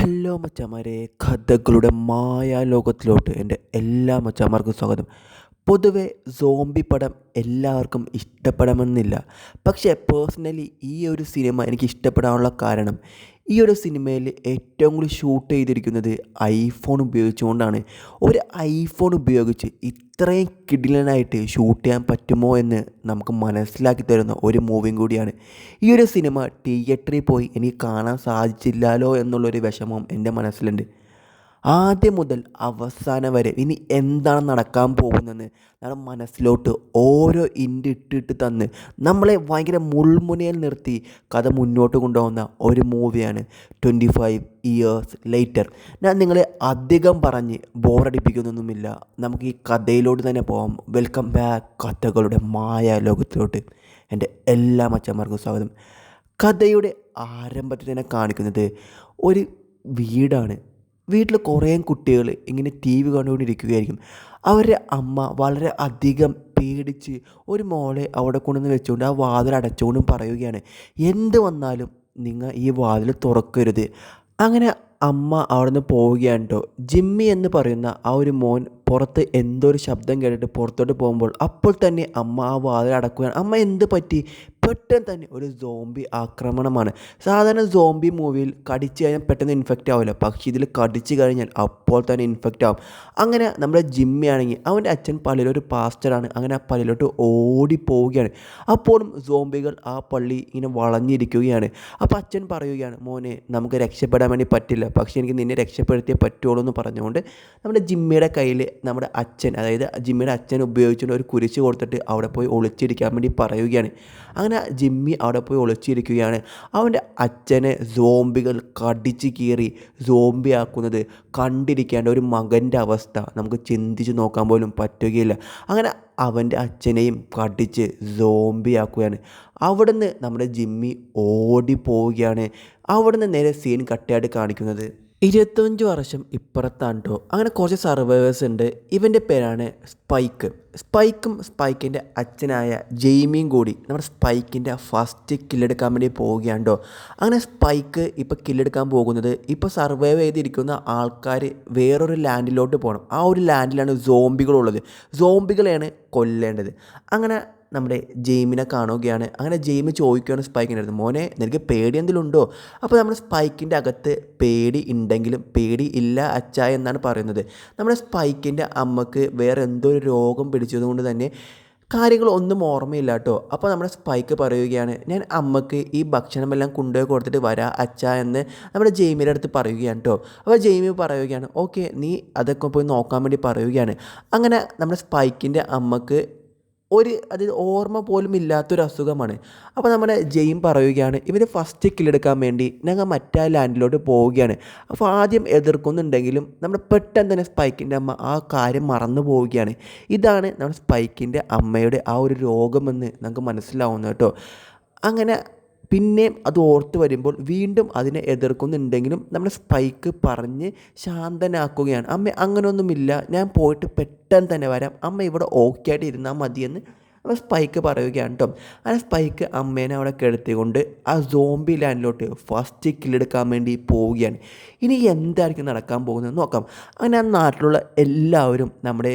Hello മച്ചാമാരെ കഥകളുടെ മായാലോകത്തിലോട്ട് എന്റെ എല്ലാ മച്ചാമാർക്കും സ്വാഗതം. പൊതുവെ സോംബി പടം എല്ലാവർക്കും ഇഷ്ടപ്പെടണമെന്നില്ല. പക്ഷേ പേഴ്സണലി ഈ ഒരു സിനിമ എനിക്ക് ഇഷ്ടപ്പെടാനുള്ള കാരണം ഈ ഒരു സിനിമയിൽ ഏറ്റവും കൂടുതൽ ഷൂട്ട് ചെയ്തിരിക്കുന്നത് ഐഫോൺ ഉപയോഗിച്ചുകൊണ്ടാണ്. ഒരു ഐഫോൺ ഉപയോഗിച്ച് ഇത്രയും കിടിലനായിട്ട് ഷൂട്ട് ചെയ്യാൻ പറ്റുമോ എന്ന് നമുക്ക് മനസ്സിലാക്കി തരുന്ന ഒരു മൂവിയും കൂടിയാണ്. ഈ ഒരു സിനിമ തിയേറ്ററിൽ പോയി എനിക്ക് കാണാൻ സാധിച്ചില്ലല്ലോ എന്നുള്ളൊരു വിഷമം എന്റെ മനസ്സിലുണ്ട്. ആദ്യം മുതൽ അവസാനം വരെ ഇനി എന്താണ് നടക്കാൻ പോകുന്നതെന്ന് നമ്മുടെ മനസ്സിലോട്ട് ഓരോ ഇൻഡ് ഇട്ടിട്ട് തന്ന് നമ്മളെ ഭയങ്കര മുൾമുനയിൽ നിർത്തി കഥ മുന്നോട്ട് കൊണ്ടുപോകുന്ന ഒരു മൂവിയാണ് ട്വന്റി ഫൈവ് ഇയേഴ്സ് ലേറ്റർ. ഞാൻ നിങ്ങളെ അധികം പറഞ്ഞ് ബോറടിപ്പിക്കുന്നൊന്നുമില്ല. നമുക്ക് ഈ കഥയിലോട്ട് തന്നെ പോകാം വെൽക്കം ബാക്ക് കഥകളുടെ മായ ലോകത്തിലോട്ട്. എന്റെ എല്ലാ മച്ചന്മാർക്കും സ്വാഗതം. കഥയുടെ ആരംഭത്തിൽ തന്നെ കാണിക്കുന്നത് ഒരു വീടാണ്. വീട്ടിൽ കുറേ കുട്ടികൾ ഇങ്ങനെ ടി വി കണ്ടുകൊണ്ടിരിക്കുകയായിരിക്കും. അവരുടെ അമ്മ വളരെ അധികം പേടിച്ച് ഒരു മോളെ അവിടെ കൊണ്ടുവന്ന് വെച്ചുകൊണ്ട് ആ വാതിൽ അടച്ചുകൊണ്ടും പറയുകയാണ് എന്ത് വന്നാലും നിങ്ങൾ ഈ വാതിൽ തുറക്കരുത്. അങ്ങനെ അമ്മ അവിടെ നിന്ന് പോവുകയാണ് കേട്ടോ ജിമ്മി എന്ന് പറയുന്ന ആ ഒരു മോൻ പുറത്ത് എന്തോ ഒരു ശബ്ദം കേട്ടിട്ട് പുറത്തോട്ട് പോകുമ്പോൾ അപ്പോൾ തന്നെ അമ്മ ആ വാതിൽ അടക്കുകയാണ്. അമ്മ എന്ത് പറ്റി? പെട്ടെന്ന് തന്നെ ഒരു സോംബി ആക്രമണമാണ്. സാധാരണ സോംബി മൂവിയിൽ കടിച്ചു കഴിഞ്ഞാൽ പെട്ടെന്ന് ഇൻഫെക്റ്റ് ആവില്ല. പക്ഷേ ഇതിൽ കടിച്ചു കഴിഞ്ഞാൽ അപ്പോൾ തന്നെ ഇൻഫെക്റ്റ് ആവും. അങ്ങനെ നമ്മുടെ ജിമ്മി ആണെങ്കിൽ അവന്റെ അച്ഛൻ പള്ളിയിലൊരു പാസ്റ്ററാണ് അങ്ങനെ ആ പള്ളിയിലോട്ട് ഓടി പോവുകയാണ് അപ്പോഴും സോംബികൾ ആ പള്ളി ഇങ്ങനെ വളഞ്ഞിരിക്കുകയാണ്. അപ്പോൾ അച്ഛൻ പറയുകയാണ് മോനെ നമുക്ക് രക്ഷപ്പെടാൻ വേണ്ടി പറ്റില്ല. പക്ഷേ എനിക്ക് നിന്നെ രക്ഷപ്പെടുത്തിയേ പറ്റുള്ളൂ എന്ന് പറഞ്ഞുകൊണ്ട് നമ്മുടെ ജിമ്മിയുടെ കയ്യിൽ നമ്മുടെ അച്ഛൻ അതായത് ജിമ്മിയുടെ അച്ഛൻ ഉപയോഗിച്ചുകൊണ്ട് ഒരു കുരിശ് കൊടുത്തിട്ട് അവിടെ പോയി ഒളിച്ചിരിക്കാൻ വേണ്ടി പറയുകയാണ്. അങ്ങനെ ജിമ്മി അവിടെ പോയി ഒളിച്ചിരിക്കുകയാണ്. അവന്റെ അച്ഛനെ സോംബികൾ കടിച്ച് കീറി സോംബിയാക്കുന്നത് കണ്ടിരിക്കേണ്ട ഒരു മകന്റെ അവസ്ഥ. നമുക്ക് ചിന്തിച്ച് നോക്കാൻ പോലും പറ്റുകയില്ല. അങ്ങനെ അവന്റെ അച്ഛനെയും കടിച്ച് സോംബിയാക്കുകയാണ് അവിടുന്ന് നമ്മുടെ ജിമ്മി ഓടിപ്പോവുകയാണ്. അവിടുന്ന് നേരെ സീൻ കട്ടയായിട്ട് കാണിക്കുന്നത്. ഇരുപത്തഞ്ച് വർഷം ഇപ്പുറത്താണ്ടോ അങ്ങനെ കുറച്ച് സർവൈവേഴ്സ് ഉണ്ട്. ഇവന്റെ പേരാണ് സ്പൈക്ക്. സ്പൈക്കും സ്പൈക്കിന്റെ അച്ഛനായ ജെയ്മിയും കൂടി നമ്മുടെ സ്പൈക്കിന്റെ ഫസ്റ്റ് കില്ലെടുക്കാൻ വേണ്ടി പോവുകയാണ്ടോ. അങ്ങനെ സ്പൈക്ക് ഇപ്പോൾ കില്ലെടുക്കാൻ പോകുന്നത് ഇപ്പോൾ സർവൈവ് ചെയ്തിരിക്കുന്ന ആൾക്കാർ വേറൊരു ലാൻഡിലോട്ട് പോകണം. ആ ഒരു ലാൻഡിലാണ് സോംബികളുള്ളത് സോംബികളെയാണ് കൊല്ലേണ്ടത്. അങ്ങനെ നമ്മുടെ ജെയിമിനെ കാണുകയാണ്. അങ്ങനെ ജെയിമി ചോദിക്കുകയാണ് സ്പൈക്കിന്റെ അടുത്ത് മോനെ നിനക്ക് പേടി എന്തെങ്കിലും ഉണ്ടോ? അപ്പോൾ നമ്മുടെ സ്പൈക്കിന്റെ അകത്ത് പേടി ഉണ്ടെങ്കിലും പേടി ഇല്ല അച്ഛ എന്നാണ് പറയുന്നത്. നമ്മുടെ സ്പൈക്കിന്റെ അമ്മയ്ക്ക് വേറെ എന്തോ ഒരു രോഗം പിടിച്ചതുകൊണ്ട് തന്നെ കാര്യങ്ങൾ ഒന്നും ഓർമ്മയില്ല കേട്ടോ. അപ്പോൾ നമ്മുടെ സ്പൈക്ക് പറയുകയാണ് ഞാൻ അമ്മയ്ക്ക് ഈ ഭക്ഷണമെല്ലാം കൊണ്ടുപോയി കൊടുത്തിട്ട് വരാം അച്ഛ എന്ന് നമ്മുടെ ജെയിമിയുടെ അടുത്ത് പറയുകയാണ് കേട്ടോ. അപ്പോൾ ജെയിമി പറയുകയാണ് ഓക്കെ നീ അതൊക്കെ പോയി നോക്കാൻ വേണ്ടി പറയുകയാണ്. അങ്ങനെ നമ്മുടെ സ്പൈക്കിന്റെ അമ്മയ്ക്ക് ഒരു അതായത് ഓർമ്മ പോലും ഇല്ലാത്തൊരു അസുഖമാണ്. അപ്പോൾ നമ്മുടെ ജെയിം പറയുകയാണ് ഇവർ ഫസ്റ്റ് കില്ലെടുക്കാൻ വേണ്ടി ഞങ്ങൾ മറ്റേ ലാൻഡിലോട്ട് പോവുകയാണ്. അപ്പോൾ ആദ്യം എതിർക്കുന്നുണ്ടെങ്കിലും നമ്മുടെ പെട്ടെന്ന് തന്നെ സ്പൈക്കിന്റെ അമ്മ ആ കാര്യം മറന്നു പോവുകയാണ്. ഇതാണ് നമ്മുടെ സ്പൈക്കിന്റെ അമ്മയുടെ ആ ഒരു രോഗമെന്ന് നമുക്ക് മനസ്സിലാവുന്നത് കേട്ടോ. അങ്ങനെ പിന്നെയും അത് ഓർത്ത് വരുമ്പോൾ വീണ്ടും അതിനെ എതിർക്കുന്നുണ്ടെങ്കിലും നമ്മുടെ സ്പൈക്ക് പറഞ്ഞ് ശാന്തനാക്കുകയാണ്. അമ്മ അങ്ങനെയൊന്നുമില്ല ഞാൻ പോയിട്ട് പെട്ടെന്ന് തന്നെ വരാം. അമ്മ ഇവിടെ ഓക്കെ ആയിട്ട് ഇരുന്നാൽ മതിയെന്ന് അപ്പോൾ സ്പൈക്ക് പറയുകയാണ് കേട്ടോ അങ്ങനെ സ്പൈക്ക് അമ്മേനെ അവിടെ കിടത്തിക്കൊണ്ട് ആ സോംബി ലാൻഡിലോട്ട് ഫസ്റ്റ് കില്ലെടുക്കാൻ വേണ്ടി പോവുകയാണ്. ഇനി എന്തായിരിക്കും നടക്കാൻ പോകുന്നത് നോക്കാം. അങ്ങനെ ആ നാട്ടിലുള്ള എല്ലാവരും നമ്മുടെ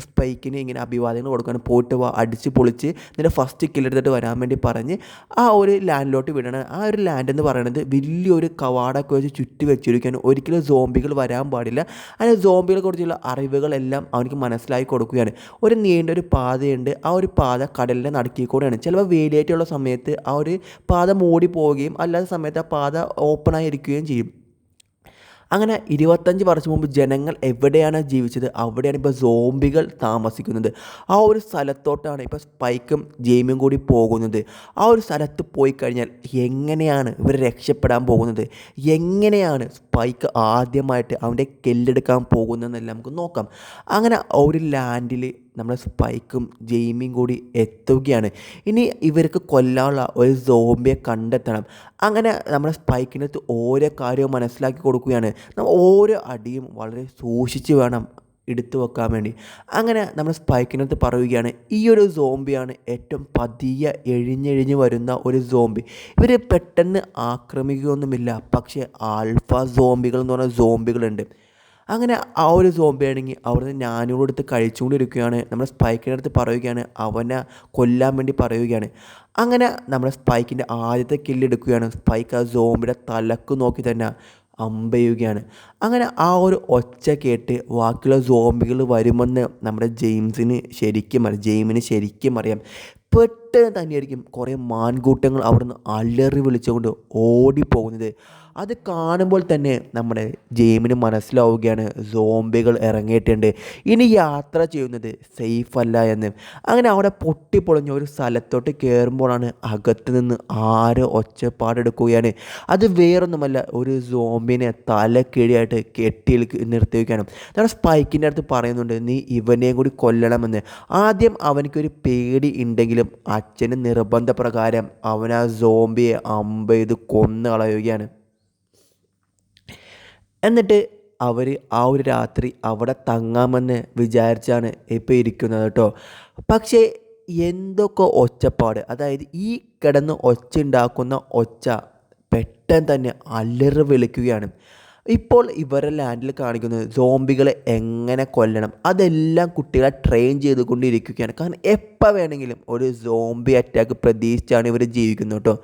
സ്പൈക്കിന് ഇങ്ങനെ അഭിവാദ്യങ്ങൾ കൊടുക്കാൻ പോയിട്ട് അടിച്ച് പൊളിച്ച് നിന്റെ ഫസ്റ്റ് കില്ലെടുത്തിട്ട് വരാൻ വേണ്ടി പറഞ്ഞ് ആ ഒരു ലാൻഡിലോട്ട് വിടണം ആ ഒരു ലാൻഡ് എന്ന് പറയുന്നത് വലിയൊരു കവാടൊക്കെ വെച്ച് ചുറ്റി വെച്ചിരിക്കുകയാണ്. ഒരിക്കലും സോംബികൾ വരാൻ പാടില്ല. അങ്ങനെ സോംബികളെ കുറിച്ചുള്ള അറിവുകളെല്ലാം അവനക്ക് മനസ്സിലാക്കി കൊടുക്കുകയാണ്. ഒരു നീണ്ട ഒരു പാതയുണ്ട്. ആ ഒരു പാത കടലിന്റെ നടുക്കിക്കൂടെയാണ് ചിലപ്പോൾ വേലിയേറ്റുള്ള സമയത്ത് ആ ഒരു പാത മൂടി പോവുകയും അല്ലാത്ത സമയത്ത് ആ പാത ഓപ്പണായിരിക്കുകയും ചെയ്യും. അങ്ങനെ ഇരുപത്തഞ്ച് വർഷം മുമ്പ് ജനങ്ങൾ എവിടെയാണ് ജീവിച്ചത്? അവിടെയാണ് ഇപ്പോൾ സോംബികൾ താമസിക്കുന്നത്. ആ ഒരു സ്ഥലത്തോട്ടാണ് ഇപ്പോൾ സ്പൈക്കും ജെയിമും കൂടി പോകുന്നത്. ആ ഒരു സ്ഥലത്ത് പോയി കഴിഞ്ഞാൽ എങ്ങനെയാണ് ഇവർ രക്ഷപ്പെടാൻ പോകുന്നത്? എങ്ങനെയാണ് സ്പൈക്ക് ആദ്യമായിട്ട് അവന്റെ കെല്ലെടുക്കാൻ പോകുന്നതെന്നെല്ലാം നമുക്ക് നോക്കാം. അങ്ങനെ ഒരു ലാൻഡിൽ നമ്മുടെ സ്പൈക്കും ജെയിമിയും കൂടി എത്തുകയാണ്. ഇനി ഇവർക്ക് കൊല്ലാനുള്ള ഒരു സോംബിയെ കണ്ടെത്തണം. അങ്ങനെ നമ്മുടെ സ്പൈക്കിനകത്ത് ഓരോ കാര്യവും മനസ്സിലാക്കി കൊടുക്കുകയാണ്. നമ്മൾ ഓരോ അടിയും വളരെ സൂക്ഷിച്ച് വേണം എടുത്തു വെക്കാൻ വേണ്ടി. അങ്ങനെ നമ്മൾ സ്പൈക്കിനകത്ത് പറയുകയാണ് ഈ ഒരു സോംബിയാണ് ഏറ്റവും പതിയെ എഴിഞ്ഞെഴിഞ്ഞ് വരുന്ന ഒരു സോംബി ഇവർ പെട്ടെന്ന് ആക്രമിക്കുകയൊന്നുമില്ല പക്ഷേ ആൽഫ സോംബികൾ എന്ന് പറഞ്ഞ സോംബികളുണ്ട് അങ്ങനെ ആ ഒരു സോംബി ആണെങ്കിൽ അവിടുന്ന് ഞാനോടെടുത്ത് കഴിച്ചുകൊണ്ടിരിക്കുകയാണ്. നമ്മുടെ സ്പൈക്കിന്റെ അടുത്ത് പറയുകയാണ് അവനെ കൊല്ലാൻ വേണ്ടി പറയുകയാണ്. അങ്ങനെ നമ്മുടെ സ്പൈക്കിന്റെ ആദ്യത്തെ കില്ലെടുക്കുകയാണ് സ്പൈക്ക് ആ സോംബിയുടെ തലക്ക് നോക്കി തന്നെ അമ്പയുകയാണ് അങ്ങനെ ആ ഒരു ഒച്ച കേട്ട് ബാക്കിയുള്ള സോംബികൾ വരുമെന്ന് നമ്മുടെ ജെയിംസിന് ശരിക്കും അറിയാം ജെയിമിന് ശരിക്കും അറിയാം. പെട്ടെന്ന് തന്നെയായിരിക്കും കുറേ മാൻകൂട്ടങ്ങൾ അവിടുന്ന് അലറി വിളിച്ചുകൊണ്ട് ഓടിപ്പോകുന്നത്. അത് കാണുമ്പോൾ തന്നെ നമ്മുടെ ജെയിമിന് മനസ്സിലാവുകയാണ്. സോംബികൾ ഇറങ്ങിയിട്ടുണ്ട്. ഇനി യാത്ര ചെയ്യുന്നത് സേഫ് അല്ല എന്ന്. അങ്ങനെ അവിടെ പൊട്ടിപ്പൊളിഞ്ഞ ഒരു സ്ഥലത്തോട്ട് കയറുമ്പോഴാണ് അകത്ത് നിന്ന് ആരോ ഒച്ചപ്പാടെടുക്കുകയാണ് അത് വേറൊന്നുമല്ല ഒരു സോംബിനെ തലക്കീഴിയായിട്ട് കെട്ടിയിൽ നിർത്തി വയ്ക്കുകയാണ് നമ്മുടെ സ്പൈക്കിന്റെ അടുത്ത് പറയുന്നുണ്ട് നീ ഇവനെയും കൂടി കൊല്ലണമെന്ന്. ആദ്യം അവനക്കൊരു പേടി ഉണ്ടെങ്കിലും അച്ഛന് നിർബന്ധപ്രകാരം അവൻ ആ സോംബിയെ അമ്പെയ്ത് കൊന്നു കളയുകയാണ് എന്നിട്ട് അവർ ആ ഒരു രാത്രി അവിടെ തങ്ങാമെന്ന് വിചാരിച്ചാണ് ഇപ്പോൾ ഇരിക്കുന്നത് കേട്ടോ പക്ഷേ എന്തൊക്കെ ഒച്ചപ്പാട് അതായത് ഈ കിടന്ന് ഒച്ച ഉണ്ടാക്കുന്ന ഒച്ച പെട്ടെന്ന് തന്നെ അലറ് വിളിക്കുകയാണ്. ഇപ്പോൾ ഇവരെ ലാൻഡിൽ കാണിക്കുന്നത് സോംബികളെ എങ്ങനെ കൊല്ലണം അതെല്ലാം കുട്ടികളെ ട്രെയിൻ ചെയ്തുകൊണ്ടിരിക്കുകയാണ്. കാരണം എപ്പോൾ വേണമെങ്കിലും ഒരു സോംബി അറ്റാക്ക് പ്രതീക്ഷിച്ചാണ് ഇവർ ജീവിക്കുന്നത് കേട്ടോ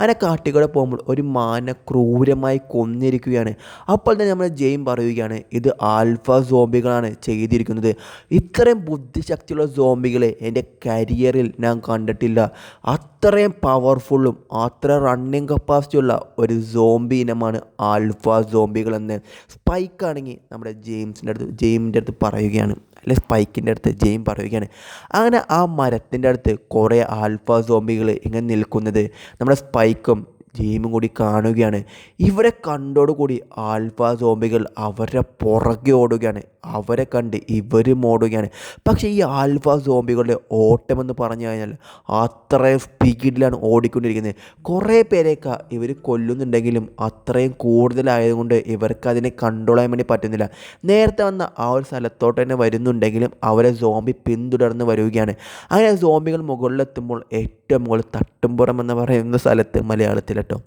അങ്ങനെ കാട്ടിക്കൂടെ പോകുമ്പോൾ ഒരു മാന ക്രൂരമായി കൊന്നിരിക്കുകയാണ്. അപ്പോൾ തന്നെ നമ്മൾ ജെയിം പറയുകയാണ് ഇത് ആൽഫ സോംബികളാണ് ചെയ്തിരിക്കുന്നത്. ഇത്രയും ബുദ്ധിശക്തിയുള്ള സോംബികളെ എന്റെ കരിയറിൽ ഞാൻ കണ്ടിട്ടില്ല. അത്രയും പവർഫുള്ളും അത്ര റണ്ണിങ് കപ്പാസിറ്റി ഉള്ള ഒരു സോംബി ഇനമാണ് ആൽഫ സോംബികളെന്ന്. സ്പൈക്കാണെങ്കിൽ നമ്മുടെ ജെയിംസിന്റെ അടുത്ത് ജെയിമിന്റെ അടുത്ത് പറയുകയാണ്. അല്ലെ സ്പൈക്കിന്റെ അടുത്ത് ജെയിം പറയുകയാണ്. അങ്ങനെ ആ മരത്തിന്റെ അടുത്ത് കുറേ ആൽഫ സോംബികൾ ഇങ്ങനെ നിൽക്കുന്നത് നമ്മുടെ സ്പൈക്കും ജെയിമും കൂടി കാണുകയാണ്. ഇവരെ കണ്ടോടുകൂടി ആൽഫ സോംബികൾ അവരുടെ പുറകെ ഓടുകയാണ്. അവരെ കണ്ട് ഇവരും ഓടുകയാണ് പക്ഷേ ഈ ആൽഫ സോംബികളുടെ ഓട്ടമെന്ന് പറഞ്ഞു കഴിഞ്ഞാൽ അത്രയും സ്പീഡിലാണ് ഓടിക്കൊണ്ടിരിക്കുന്നത്. കുറേ പേരെയൊക്കെ ഇവർ കൊല്ലുന്നുണ്ടെങ്കിലും അത്രയും കൂടുതലായതുകൊണ്ട് ഇവർക്ക് അതിനെ കൺട്രോൾ ചെയ്യാൻ വേണ്ടി പറ്റുന്നില്ല. നേരത്തെ വന്ന ആ ഒരു സ്ഥലത്തോട്ട് തന്നെ വരുന്നുണ്ടെങ്കിലും അവരെ സോംബി പിന്തുടർന്ന് വരികയാണ്. അങ്ങനെ സോംബികൾ മുകളിലെത്തുമ്പോൾ ഏറ്റവും മുകളിൽ തട്ടുംപുറം എന്ന് പറയുന്ന സ്ഥലത്ത് മലയാളത്തിൽ കേട്ടോ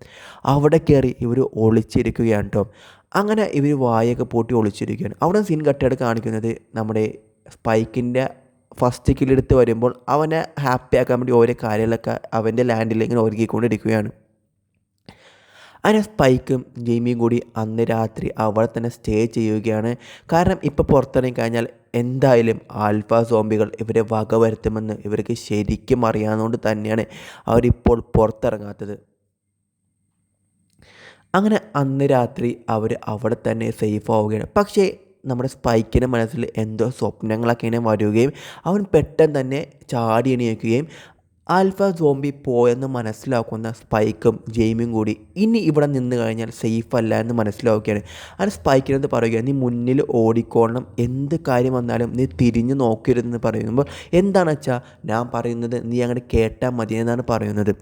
അവിടെ കയറി ഇവർ ഒളിച്ചിരിക്കുകയാണ് കേട്ടോ അങ്ങനെ ഇവർ വായൊക്കെ പൊട്ടി ഒളിച്ചിരിക്കുകയാണ്. അവിടെ സീൻ കട്ടയായിട്ട് കാണിക്കുന്നത് നമ്മുടെ സ്പൈക്കിന്റെ ഫസ്റ്റ് കില്ലെടുത്ത് വരുമ്പോൾ അവനെ ഹാപ്പി ആക്കാൻ വേണ്ടി ഓരോ കാര്യങ്ങളൊക്കെ അവന്റെ ലാൻഡിൽ ഇങ്ങനെ ഒരുക്കിക്കൊണ്ടിരിക്കുകയാണ്. അങ്ങനെ സ്പൈക്കും ജെയിമിയും കൂടി അന്ന് രാത്രി അവിടെ തന്നെ സ്റ്റേ ചെയ്യുകയാണ്. കാരണം ഇപ്പോൾ പുറത്തിറങ്ങി കഴിഞ്ഞാൽ എന്തായാലും ആൽഫ സോംബികൾ ഇവരെ വകവരുത്തുമെന്ന് ഇവർക്ക് ശരിക്കും അറിയാവുന്നതുകൊണ്ട് തന്നെയാണ് അവരിപ്പോൾ പുറത്തിറങ്ങാത്തത്. അങ്ങനെ അന്ന് രാത്രി അവർ അവിടെ തന്നെ സേഫ് ആവുകയാണ്. പക്ഷേ നമ്മുടെ സ്പൈക്കിന്റെ മനസ്സിൽ എന്തോ സ്വപ്നങ്ങളൊക്കെ ഇങ്ങനെ വരികയും അവൻ പെട്ടെന്ന് തന്നെ ചാടി എണീക്കുകയും ആൽഫ സോംബി പോയെന്ന് മനസ്സിലാക്കുന്ന സ്പൈക്കും ജെയിമും കൂടി ഇനി ഇവിടെ നിന്ന് കഴിഞ്ഞാൽ സേഫ് അല്ല എന്ന് മനസ്സിലാക്കുകയാണ് അങ്ങനെ സ്പൈക്കിനെന്ന് പറയുക നീ മുന്നിൽ ഓടിക്കോണം എന്ത് കാര്യം വന്നാലും നീ തിരിഞ്ഞു നോക്കരുതെന്ന് പറയുമ്പോൾ എന്താണെന്ന് വെച്ചാൽ ഞാൻ പറയുന്നത് നീ അങ്ങനെ കേട്ടാൽ മതി എന്നാണ് പറയുന്നത്.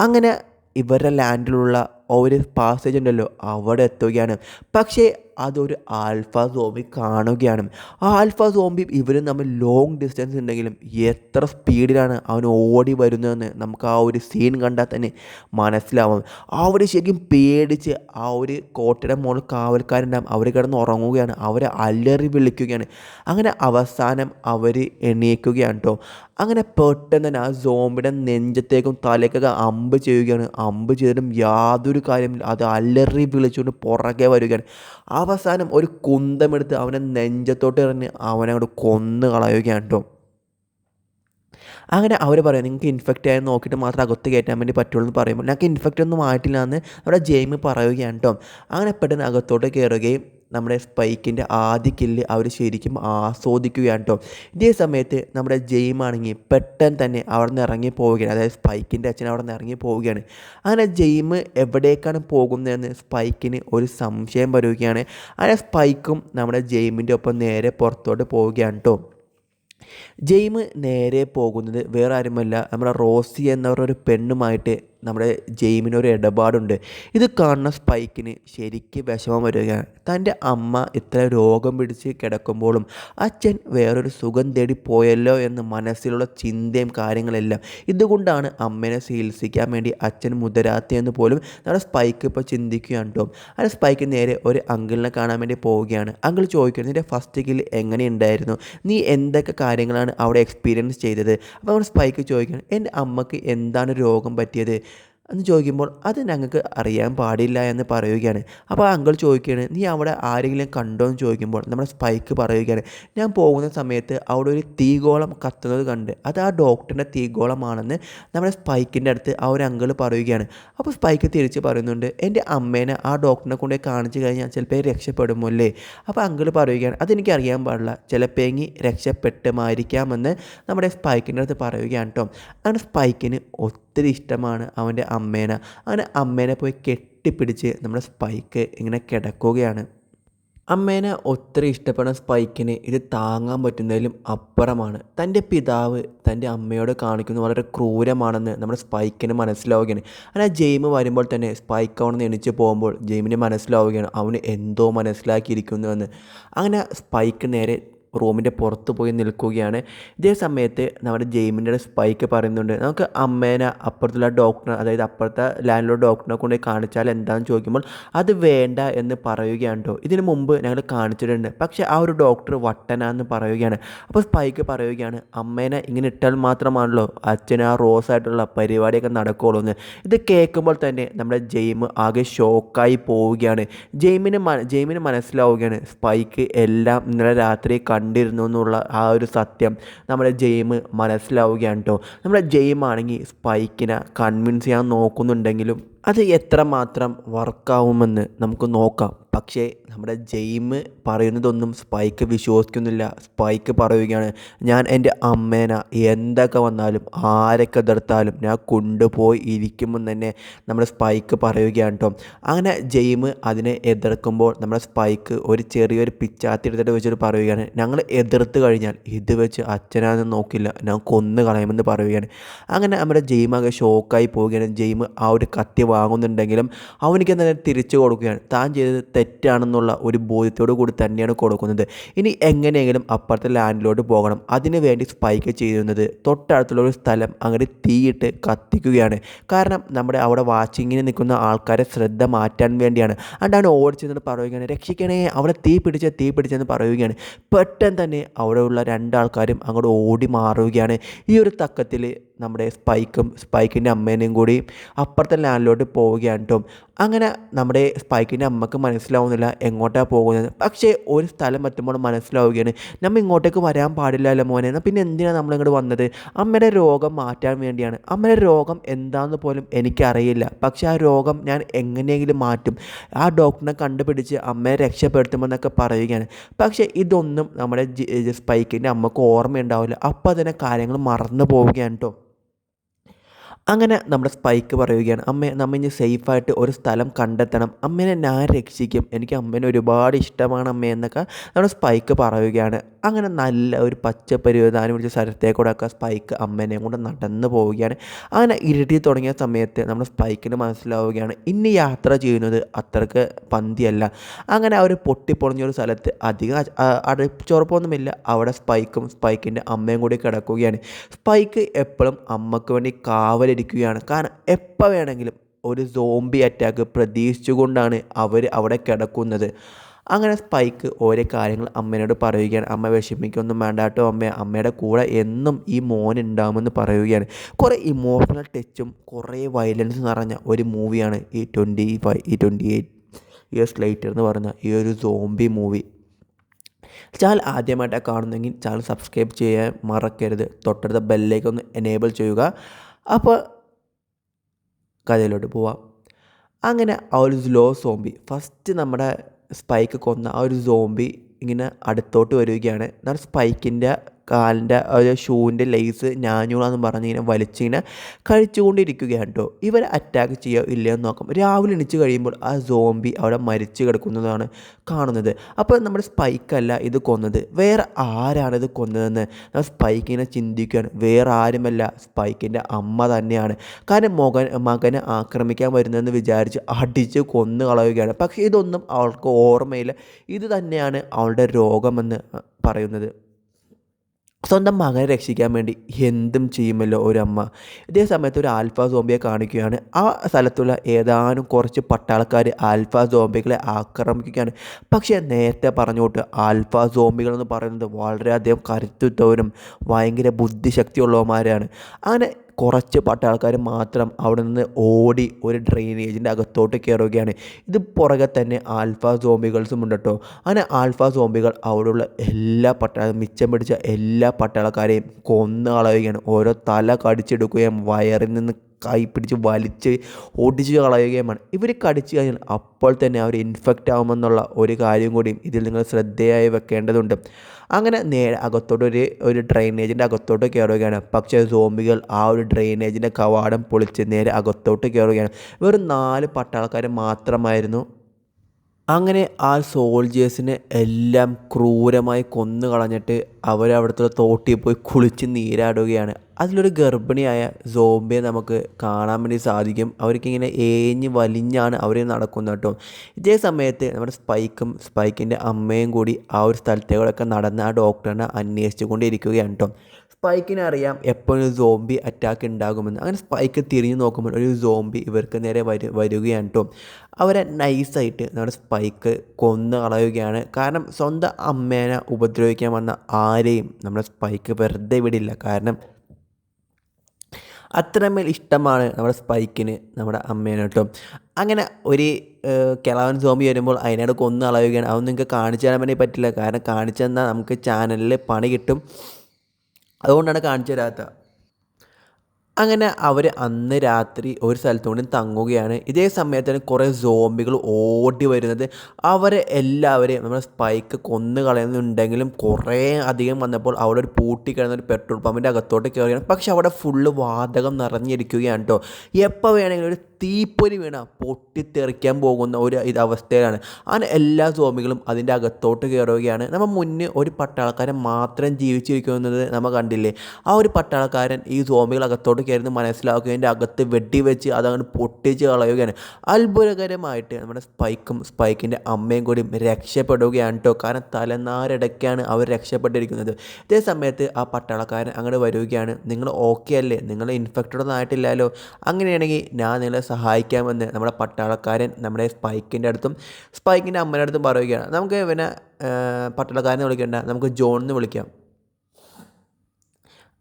അങ്ങനെ ഇവരുടെ ലാൻഡിലുള്ള ഒരു പാസേജ് ഉണ്ടല്ലോ അവിടെ എത്തുകയാണ്. പക്ഷേ അതൊരു ആൽഫ സോംബി കാണുകയാണ്. ആ ആൽഫ സോംബി ഇവരും തമ്മിൽ ലോങ് ഡിസ്റ്റൻസ് ഉണ്ടെങ്കിലും എത്ര സ്പീഡിലാണ് അവൻ ഓടി വരുന്നതെന്ന് നമുക്ക് ആ ഒരു സീൻ കണ്ടാൽ തന്നെ മനസ്സിലാവും. അവർ ശരിക്കും പേടിച്ച് ആ ഒരു കോട്ടയുടെ മുകളിൽ കാവൽക്കാരുണ്ടാകും അവർ കിടന്ന് ഉറങ്ങുകയാണ്. അവരെ അലറി വിളിക്കുകയാണ്. അങ്ങനെ അവസാനം അവർ എണീക്കുകയാണ് കേട്ടോ അങ്ങനെ പെട്ടെന്ന് തന്നെ ആ സോംബിയുടെ നെഞ്ചത്തേക്കും തലയ്ക്കൊക്കെ അമ്പ് ചെയ്യുകയാണ്. അമ്പ് ചെയ്തിട്ടും യാതൊരു കാര്യമില്ല അത് അല്ലറി വിളിച്ചുകൊണ്ട് പുറകെ വരികയാണ്. അവസാനം ഒരു കുന്തമെടുത്ത് അവനെ നെഞ്ചത്തോട്ട് ഇറങ്ങി അവനെ അങ്ങോട്ട് കൊന്നു കളയുകയാണ് കേട്ടോ. അങ്ങനെ അവർ പറയാം നിങ്ങൾക്ക് ഇൻഫെക്റ്റ് ആയി നോക്കിയിട്ട് മാത്രം അകത്ത് കയറ്റാൻ വേണ്ടി പറ്റുള്ളൂ എന്ന് പറയുമ്പോൾ ഞങ്ങൾക്ക് ഇൻഫെക്റ്റ് ഒന്നും ആയിട്ടില്ല എന്ന് നമ്മുടെ ജെയിമ് പറയുകയാണ് കേട്ടോ. അങ്ങനെ പെട്ടെന്ന് അകത്തോട്ട് കയറുകയും നമ്മുടെ സ്പൈക്കിന്റെ ആദ്യ കില്ല് അവർ ശരിക്കും ആസ്വദിക്കുകയാണ് കേട്ടോ ഇതേ സമയത്ത് നമ്മുടെ ജെയിമാണെങ്കിൽ പെട്ടെന്ന് തന്നെ അവിടെ നിന്ന് ഇറങ്ങി പോവുകയാണ്. അതായത് സ്പൈക്കിന്റെ അച്ഛൻ അവിടെ നിന്ന് ഇറങ്ങി പോവുകയാണ്. അങ്ങനെ ജെയിം എവിടേക്കാണ് പോകുന്നതെന്ന് സ്പൈക്കിന് ഒരു സംശയം വരികയാണ്. അങ്ങനെ സ്പൈക്കും നമ്മുടെ ജെയിമിന്റെ ഒപ്പം നേരെ പുറത്തോട്ട് പോവുകയാണ് കേട്ടോ ജെയിം നേരെ പോകുന്നത് വേറെ ആരുമല്ല നമ്മുടെ റോസി എന്നവരൊരു പെണ്ണുമായിട്ട് നമ്മുടെ ജെയിമിന് ഒരു ഇടപാടുണ്ട്. ഇത് കാണുന്ന സ്പൈക്കിന് ശരിക്ക് വിഷമം വരികയാണ്. തന്റെ അമ്മ ഇത്ര രോഗം പിടിച്ച് കിടക്കുമ്പോഴും അച്ഛൻ വേറൊരു സുഖം തേടി പോയല്ലോ എന്ന് മനസ്സിലുള്ള ചിന്തയും കാര്യങ്ങളെല്ലാം ഇതുകൊണ്ടാണ് അമ്മേനെ ചികിത്സിക്കാൻ വേണ്ടി അച്ഛൻ മുതരാത്തയെന്ന് പോലും നമ്മുടെ സ്പൈക്ക് ഇപ്പോൾ ചിന്തിക്കുകയാണ് കേട്ടോ. അങ്ങനെ സ്പൈക്ക് നേരെ ഒരു അങ്കിളിനെ കാണാൻ വേണ്ടി പോവുകയാണ്. അങ്കിൾ ചോദിക്കുന്നത് നിന്റെ ഫസ്റ്റ് കിൽ എങ്ങനെയുണ്ടായിരുന്നു? നീ എന്തൊക്കെ കാര്യങ്ങളാണ് അവിടെ എക്സ്പീരിയൻസ് ചെയ്തത്? അപ്പോൾ നമ്മൾ സ്പൈക്ക് ചോദിക്കണം എന്റെ അമ്മയ്ക്ക് എന്താണ് രോഗം പറ്റിയത്? എന്ന് ചോദിക്കുമ്പോൾ അത് ഞങ്ങൾക്ക് അറിയാൻ പാടില്ല എന്ന് പറയുകയാണ്. അപ്പോൾ അങ്കിൾ ചോദിക്കുകയാണ് നീ അവിടെ ആരെങ്കിലും കണ്ടോ? എന്ന് ചോദിക്കുമ്പോൾ നമ്മുടെ സ്പൈക്ക് പറയുകയാണ് ഞാൻ പോകുന്ന സമയത്ത് അവിടെ ഒരു തീഗോളം കത്തുന്നത് കണ്ട് അത് ആ ഡോക്ടറിന്റെ തീഗോളമാണെന്ന് നമ്മുടെ സ്പൈക്കിന്റെ അടുത്ത് ആ ഒരു അങ്കിൾ പറയുകയാണ്. അപ്പോൾ സ്പൈക്ക് തിരിച്ച് പറയുന്നുണ്ട് എന്റെ അമ്മേനെ ആ ഡോക്ടറിനെ കൊണ്ട് കാണിച്ചു കഴിഞ്ഞാൽ ചിലപ്പോൾ രക്ഷപ്പെടുമോ അല്ലേ അപ്പോൾ അങ്കിൾ പറയുകയാണ് അതെനിക്ക് അറിയാൻ പാടില്ല ചിലപ്പോൾ രക്ഷപ്പെട്ടുമായിരിക്കാമെന്ന് നമ്മുടെ സ്പൈക്കിന്റെ അടുത്ത് പറയുകയാണ് കേട്ടോ. അങ്ങനെ സ്പൈക്കിന് ഒത്തിരി ഇഷ്ടമാണ് അവന്റെ അമ്മേനെ. അങ്ങനെ അമ്മേനെ പോയി കെട്ടിപ്പിടിച്ച് നമ്മുടെ സ്പൈക്ക് ഇങ്ങനെ കിടക്കുകയാണ്. അമ്മേനെ ഒത്തിരി ഇഷ്ടപ്പെടുന്ന സ്പൈക്കിന് ഇത് താങ്ങാൻ പറ്റുന്നതിലും അപ്പുറമാണ്. തന്റെ പിതാവ് തന്റെ അമ്മയോട് കാണിക്കുന്നത് വളരെ ക്രൂരമാണെന്ന് നമ്മുടെ സ്പൈക്കിന് മനസ്സിലാവുകയാണ്. അങ്ങനെ ജെയിം വരുമ്പോൾ തന്നെ സ്പൈക്ക് അവിടെ നിന്ന് എണിച്ച് പോകുമ്പോൾ ജെയിമിന് മനസ്സിലാവുകയാണ് അവന് എന്തോ മനസ്സിലാക്കിയിരിക്കുന്നുവെന്ന്. അങ്ങനെ സ്പൈക്ക് നേരെ റൂമിന്റെ പുറത്ത് പോയി നിൽക്കുകയാണ്. ഇതേ സമയത്ത് നമ്മുടെ ജെയിമിന്റെ സ്പൈക്ക് പറയുന്നുണ്ട് നമുക്ക് അമ്മേനെ അപ്പുറത്തുള്ള ഡോക്ടറെ അതായത് അപ്പുറത്തെ ലാൻഡിലുള്ള ഡോക്ടറിനെ കൊണ്ട് കാണിച്ചാൽ എന്താണെന്ന് ചോദിക്കുമ്പോൾ അത് വേണ്ട എന്ന് പറയുകയാണ് കേട്ടോ ഇതിനു മുമ്പ് ഞങ്ങൾ കാണിച്ചിട്ടുണ്ട്. പക്ഷേ ആ ഒരു ഡോക്ടർ വട്ടനാന്ന് പറയുകയാണ്. അപ്പോൾ സ്പൈക്ക് പറയുകയാണ് അമ്മേനെ ഇങ്ങനെ ഇട്ടാൽ മാത്രമാണല്ലോ അച്ഛന് ആ റോസായിട്ടുള്ള പരിപാടിയൊക്കെ നടക്കുകയുള്ളൂ എന്ന്. ഇത് കേൾക്കുമ്പോൾ തന്നെ നമ്മുടെ ജെയിം ആകെ ഷോക്കായി പോവുകയാണ്. ജെയിമിന് ജെയിമിന് മനസ്സിലാവുകയാണ് സ്പൈക്ക് എല്ലാം ഇന്നലെ രാത്രി കണ്ടിരുന്നു എന്നുള്ള ആ ഒരു സത്യം നമ്മുടെ ജെയിം മനസ്സിലാവുകയാണ് കേട്ടോ നമ്മുടെ ജെയിം ആണെങ്കിൽ സ്പൈക്കിനെ കൺവിൻസ് ചെയ്യാൻ നോക്കുന്നുണ്ടെങ്കിലും അത് എത്രമാത്രം വർക്കാവുമെന്ന് നമുക്ക് നോക്കാം. പക്ഷേ നമ്മുടെ ജെയിം പറയുന്നതൊന്നും സ്പൈക്ക് വിശ്വസിക്കുന്നില്ല. സ്പൈക്ക് പറയുകയാണ് ഞാൻ എന്റെ അമ്മേനെ എന്തൊക്കെ വന്നാലും ആരൊക്കെ എതിർത്താലും ഞാൻ കൊണ്ടുപോയി ഇരിക്കുമെന്ന് തന്നെ നമ്മുടെ സ്പൈക്ക് പറയുകയാണ് കേട്ടോ. അങ്ങനെ ജെയിം അതിനെ എതിർക്കുമ്പോൾ നമ്മുടെ സ്പൈക്ക് ഒരു ചെറിയൊരു പിച്ചാത്തി എടുത്തിട്ട് വെച്ചിട്ട് പറയുകയാണ് ഞങ്ങൾ എതിർത്ത് കഴിഞ്ഞാൽ ഇത് വെച്ച് അച്ഛനാണെന്ന് നോക്കില്ല. ഞാൻ കൊന്നു കളയുമെന്ന് പറയുകയാണ്. അങ്ങനെ നമ്മുടെ ജെയിം ആകെ ഷോക്കായി പോവുകയാണ്. ജെയിം ആ ഒരു കത്തി വാങ്ങുന്നുണ്ടെങ്കിലും അവനിക്ക് തന്നെ തിരിച്ചു കൊടുക്കുകയാണ്. താൻ ചെയ്തത് തെറ്റാണെന്നുള്ള ഒരു ബോധ്യത്തോടു കൂടി തന്നെയാണ് കൊടുക്കുന്നത്. ഇനി എങ്ങനെയെങ്കിലും അപ്പുറത്തെ ലാൻഡിലോട്ട് പോകണം. അതിനു വേണ്ടി സ്പൈക്ക് ചെയ്യുന്നത് തൊട്ടടുത്തുള്ള ഒരു സ്ഥലം അങ്ങനെ തീയിട്ട് കത്തിക്കുകയാണ്. കാരണം നമ്മുടെ അവിടെ വാച്ചിങ്ങിന് നിൽക്കുന്ന ആൾക്കാരെ ശ്രദ്ധ മാറ്റാൻ വേണ്ടിയാണ്. അണ്ടാണ് ഓടിച്ചെന്ന് പറയുകയാണ്. രക്ഷിക്കണേ അവിടെ തീ പിടിച്ച തീ പിടിച്ചെന്ന് പറയുകയാണ്. പെട്ടെന്ന് തന്നെ അവിടെയുള്ള രണ്ടാൾക്കാരും അങ്ങോട്ട് ഓടി മാറുകയാണ്. ഈ ഒരു തക്കത്തിൽ നമ്മുടെ സ്പൈക്കും സ്പൈക്കിന്റെ അമ്മേനെയും കൂടി അപ്പുറത്തെ ലാൻഡിലോട്ട് പോവുകയാണ് കേട്ടോ അങ്ങനെ നമ്മുടെ സ്പൈക്കിന്റെ അമ്മയ്ക്ക് മനസ്സിലാവുന്നില്ല എങ്ങോട്ടാണ് പോകുന്നത്. പക്ഷേ ഒരു സ്ഥലം എത്തുമ്പോൾ മനസ്സിലാവുകയാണ് നമ്മൾ ഇങ്ങോട്ടേക്ക് വരാൻ പാടില്ലല്ലോ മോനെ. എന്നാൽ പിന്നെ എന്തിനാണ് നമ്മളിങ്ങോട്ട് വന്നത്? അമ്മയുടെ രോഗം മാറ്റാൻ വേണ്ടിയാണ്. അമ്മയുടെ രോഗം എന്താണെന്ന് പോലും എനിക്കറിയില്ല. പക്ഷേ ആ രോഗം ഞാൻ എങ്ങനെയെങ്കിലും മാറ്റും. ആ ഡോക്ടറിനെ കണ്ടുപിടിച്ച് അമ്മയെ രക്ഷപ്പെടുത്തുമെന്നൊക്കെ പറയുകയാണ്. പക്ഷേ ഇതൊന്നും നമ്മുടെ സ്പൈക്കിന്റെ അമ്മയ്ക്ക് ഓർമ്മയുണ്ടാവില്ല. അപ്പോൾ അതിനെ കാര്യങ്ങൾ മറന്നു പോവുകയാണ് കേട്ടോ അങ്ങനെ നമ്മുടെ സ്പൈക്ക് പറയുകയാണ് അമ്മ നമ്മ ഇനി സേഫായിട്ട് ഒരു സ്ഥലം കണ്ടെത്തണം. അമ്മേനെ ഞാൻ രക്ഷിക്കും. എനിക്ക് അമ്മേനെ ഒരുപാട് ഇഷ്ടമാണ് അമ്മ എന്നൊക്കെ നമ്മുടെ സ്പൈക്ക് പറയുകയാണ്. അങ്ങനെ നല്ല ഒരു പച്ച പരിവധാനം പിടിച്ച സ്ഥലത്തേക്കൂടെയൊക്കെ സ്പൈക്ക് അമ്മേനെ കൊണ്ട് നടന്നു പോവുകയാണ്. അങ്ങനെ ഇരുട്ടി തുടങ്ങിയ സമയത്ത് നമ്മുടെ സ്പൈക്കിന് മനസ്സിലാവുകയാണ് ഇനി യാത്ര ചെയ്യുന്നത് അത്രയ്ക്ക് പന്തിയല്ല അങ്ങനെ അവർ പൊട്ടിപ്പൊളിഞ്ഞൊരു സ്ഥലത്ത് അധികം അടച്ചുറപ്പൊന്നുമില്ല അവിടെ സ്പൈക്കും സ്പൈക്കിന്റെ അമ്മയും കൂടി കിടക്കുകയാണ്. സ്പൈക്ക് എപ്പോഴും അമ്മയ്ക്ക് വേണ്ടി കാവലിരിക്കുകയാണ് കാരണം എപ്പോൾ വേണമെങ്കിലും ഒരു സോംബി അറ്റാക്ക് പ്രതീക്ഷിച്ചുകൊണ്ടാണ് അവർ അവിടെ കിടക്കുന്നത്. അങ്ങനെ സ്പൈക്ക് ഓരോ കാര്യങ്ങൾ അമ്മേനോട് പറയുകയാണ്. അമ്മ വിഷമിക്കൊന്നും വേണ്ട കേട്ടോ അമ്മ. അമ്മയുടെ കൂടെ എന്നും ഈ മോൻ ഉണ്ടാകുമെന്ന് പറയുകയാണ്. കുറേ ഇമോഷണൽ ടച്ചും കുറേ വയലൻസ് നിറഞ്ഞ ഒരു മൂവിയാണ് ഈ ട്വന്റി ഫൈവ് ഈ ട്വന്റി എയ്റ്റ് ഇയേഴ്സ് ലേറ്റർ എന്ന് പറഞ്ഞ ഈ ഒരു സോംബി മൂവി ചാനൽ ആദ്യമായിട്ടാണ് കാണുന്നെങ്കിൽ ചാനൽ സബ്സ്ക്രൈബ് ചെയ്യാൻ മറക്കരുത്. തൊട്ടടുത്ത ബെല്ലേക്ക് ഒന്ന് എനേബിൾ ചെയ്യുക. അപ്പോൾ കഥയിലോട്ട് പോവാം. അങ്ങനെ ആ ഒരു സ്ലോ സോംബി ഫസ്റ്റ് നമ്മുടെ സ്പൈക്ക് കൊന്ന ആ ഒരു സോംബി ഇങ്ങനെ അടുത്തോട്ട് വരികയാണ്. എന്നാൽ സ്പൈക്കിന്റെ കാലിന്റെ ഒരു ഷൂവിന്റെ ലേസ് ഞാഞ്ഞൂളാന്ന് പറഞ്ഞ് ഇങ്ങനെ വലിച്ചിങ്ങനെ കഴിച്ചുകൊണ്ടിരിക്കുകയാണ് കേട്ടോ. ഇവരെ അറ്റാക്ക് ചെയ്യുക ഇല്ലയോ എന്ന് നോക്കാം. രാവിലെ എണിച്ച് കഴിയുമ്പോൾ ആ സോംബി അവിടെ മരിച്ചു കിടക്കുന്നതാണ് കാണുന്നത്. അപ്പോൾ നമ്മുടെ സ്പൈക്കല്ല ഇത് കൊന്നത്. വേറെ ആരാണ് ഇത് കൊന്നതെന്ന് നമ്മൾ സ്പൈക്കിനെ ചിന്തിക്കുകയാണ്. വേറെ ആരുമല്ല. സ്പൈക്കിന്റെ അമ്മ തന്നെയാണ്. കാരണം മകൻ മകനെ ആക്രമിക്കാൻ വരുന്നതെന്ന് വിചാരിച്ച് അടിച്ച് കൊന്നു കളയുകയാണ്. പക്ഷേ ഇതൊന്നും അവൾക്ക് ഓർമ്മയില്ല. ഇത് തന്നെയാണ് അവളുടെ രോഗമെന്ന് പറയുന്നത്. സ്വന്തം മകനെ രക്ഷിക്കാൻ വേണ്ടി എന്തും ചെയ്യുമല്ലോ ഒരമ്മ. ഇതേ സമയത്ത് ഒരു ആൽഫ സോംബിയെ കാണിക്കുകയാണ്. ആ സ്ഥലത്തുള്ള ഏതാനും കുറച്ച് പട്ടാളക്കാർ ആൽഫ സോംബികളെ ആക്രമിക്കുകയാണ്. പക്ഷേ നേരത്തെ പറഞ്ഞോട്ട് ആൽഫ സോംബികൾ എന്ന് പറയുന്നത് വളരെയധികം കരുത്തുറ്റവരും ഭയങ്കര ബുദ്ധിശക്തിയുള്ളവന്മാരാണ് അങ്ങനെ കുറച്ച് പട്ടാൾക്കാർ മാത്രം അവിടെ നിന്ന് ഓടി ഒരു ഡ്രെയിനേജിന്റെ അകത്തോട്ട് കയറുകയാണ് ഇത് പുറകെ തന്നെ ആൽഫ സോംബികൾസും ഉണ്ട് കേട്ടോ അങ്ങനെ ആൽഫ സോംബികൾ അവിടെയുള്ള എല്ലാ പട്ടാള മിച്ചം പിടിച്ച എല്ലാ പട്ടാളക്കാരെയും കൊന്നു കളയുകയാണ്. ഓരോ തല കടിച്ചെടുക്കുകയും വയറിൽ നിന്ന് കൈ പിടിച്ച് വലിച്ച് ഓടിച്ച് കളയുകയുമാണ് ഇവർ കടിച്ചു കഴിഞ്ഞാൽ അപ്പോൾ തന്നെ അവർ ഇൻഫെക്റ്റ് ആകുമെന്നുള്ള ഒരു കാര്യം കൂടിയും ഇതിൽ നിങ്ങൾ ശ്രദ്ധയായി വെക്കേണ്ടതുണ്ട്. അങ്ങനെ നേരെ അകത്തോട്ട് ഒരു ഒരു ഡ്രെയിനേജിന്റെ അകത്തോട്ട് കയറുകയാണ്. പക്ഷേ സോംബികൾ ആ ഒരു ഡ്രെയിനേജിന്റെ കവാടം പൊളിച്ച് നേരെ അകത്തോട്ട് കയറുകയാണ്. വെറും നാല് പട്ടാൾക്കാർ മാത്രമായിരുന്നു അങ്ങനെ ആ സോൾജേഴ്സിനെ എല്ലാം ക്രൂരമായി കൊന്നു കളഞ്ഞിട്ട് അവരവിടുത്തെ തോട്ടിൽ പോയി കുളിച്ച് നീരാടുകയാണ്. അതിലൊരു ഗർഭിണിയായ സോംബിയെ നമുക്ക് കാണാൻ വേണ്ടി സാധിക്കും. അവർക്കിങ്ങനെ ഏഞ്ഞ് വലിഞ്ഞാണ് അവർ നടക്കുന്നത് കേട്ടോ. ഇതേ സമയത്ത് നമ്മുടെ സ്പൈക്കും സ്പൈക്കിന്റെ അമ്മയും കൂടി ആ ഒരു സ്ഥലത്തേക്കൂടെയൊക്കെ നടന്ന് ആ ഡോക്ടറിനെ അന്വേഷിച്ചു കൊണ്ടിരിക്കുകയാണ് കേട്ടോ. സ്പൈക്കിനെ അറിയാം എപ്പോഴും സോംബി അറ്റാക്ക് ഉണ്ടാകുമെന്ന്. അങ്ങനെ സ്പൈക്ക് തിരിഞ്ഞു നോക്കുമ്പോൾ ഒരു സോംബി ഇവർക്ക് നേരെ വരു വരികയാണ് കേട്ടോ അവരെ നൈസായിട്ട് നമ്മുടെ സ്പൈക്ക് കൊന്നു കളയുകയാണ്. കാരണം സ്വന്തം അമ്മേനെ ഉപദ്രവിക്കാൻ വന്ന ആരെയും നമ്മുടെ സ്പൈക്ക് വെറുതെ വിടില്ല. കാരണം അത്രമേൽ ഇഷ്ടമാണ് നമ്മുടെ സ്പൈക്കിന് നമ്മുടെ അമ്മേനെ കേട്ടോ അങ്ങനെ ഒരു കിളവൻ സോംബി വരുമ്പോൾ അതിനോട് കൊന്നു കളയുകയാണ്. അതൊന്നും നിങ്ങൾക്ക് കാണിച്ചു തരാൻ വേണ്ടി പറ്റില്ല. കാരണം കാണിച്ചു തന്നാൽ നമുക്ക് ചാനലിൽ പണി കിട്ടും. അതുകൊണ്ടാണ് കാണിച്ചു തരാത്ത അങ്ങനെ അവർ അന്ന് രാത്രി ഒരു സ്ഥലത്തുകൊണ്ട് തങ്ങുകയാണ്. ഇതേ സമയത്താണ് കുറേ സോംബികൾ ഓടി വരുന്നത്. അവരെ എല്ലാവരെയും നമ്മുടെ സ്പൈക്ക് കൊന്നു കളയുന്നുണ്ടെങ്കിലും കുറേ അധികം വന്നപ്പോൾ അവിടെ ഒരു പൂട്ടി കിടന്ന ഒരു പെട്രോൾ പമ്പിന്റെ അകത്തോട്ട് കയറുകയാണ് പക്ഷെ അവിടെ ഫുള്ള് വാതകം നിറഞ്ഞിരിക്കുകയാണ് കേട്ടോ എപ്പോൾ വേണമെങ്കിലും ഒരു തീപ്പൊരി വീണ പൊട്ടിത്തെറിക്കാൻ പോകുന്ന ഒരു ഇത് അവസ്ഥയിലാണ്. അങ്ങനെ എല്ലാ സോമികളും അതിന്റെ അകത്തോട്ട് കയറുകയാണ്. നമ്മൾ മുന്നേ ഒരു പട്ടാളക്കാരൻ മാത്രം ജീവിച്ചിരിക്കുന്നത് നമ്മൾ കണ്ടില്ലേ? ആ ഒരു പട്ടാളക്കാരൻ ഈ സോമികൾ അകത്തോട്ട് കയറുന്ന മനസ്സിലാക്കുകയും അതിന്റെ അകത്ത് വെടിവെച്ച് അതങ്ങനെ പൊട്ടിച്ച് കളയുകയാണ്. അത്ഭുതകരമായിട്ട് നമ്മുടെ സ്പൈക്കും സ്പൈക്കിന്റെ അമ്മയും കൂടി രക്ഷപ്പെടുകയാണ് കേട്ടോ. കാരണം തലനാരടക്കാണ് അവർ രക്ഷപ്പെട്ടിരിക്കുന്നത്. ഇതേ സമയത്ത് ആ പട്ടാളക്കാരൻ അങ്ങോട്ട് വരികയാണ്. നിങ്ങൾ ഓക്കെ അല്ലേ? നിങ്ങൾ ഇൻഫെക്റ്റഡ് ഒന്നും ആയിട്ടില്ലല്ലോ. അങ്ങനെയാണെങ്കിൽ ഞാൻ നിങ്ങളെ സഹായിക്കാമെന്ന് നമ്മുടെ പട്ടാളക്കാരൻ നമ്മുടെ സ്പൈക്കിന്റെ അടുത്തും സ്പൈക്കിന്റെ അമ്മയുടെ അടുത്തും പറയുകയാണ്. നമുക്ക് പിന്നെ പട്ടാളക്കാരനെ വിളിക്കേണ്ട. നമുക്ക് ജോൺ എന്ന് വിളിക്കാം.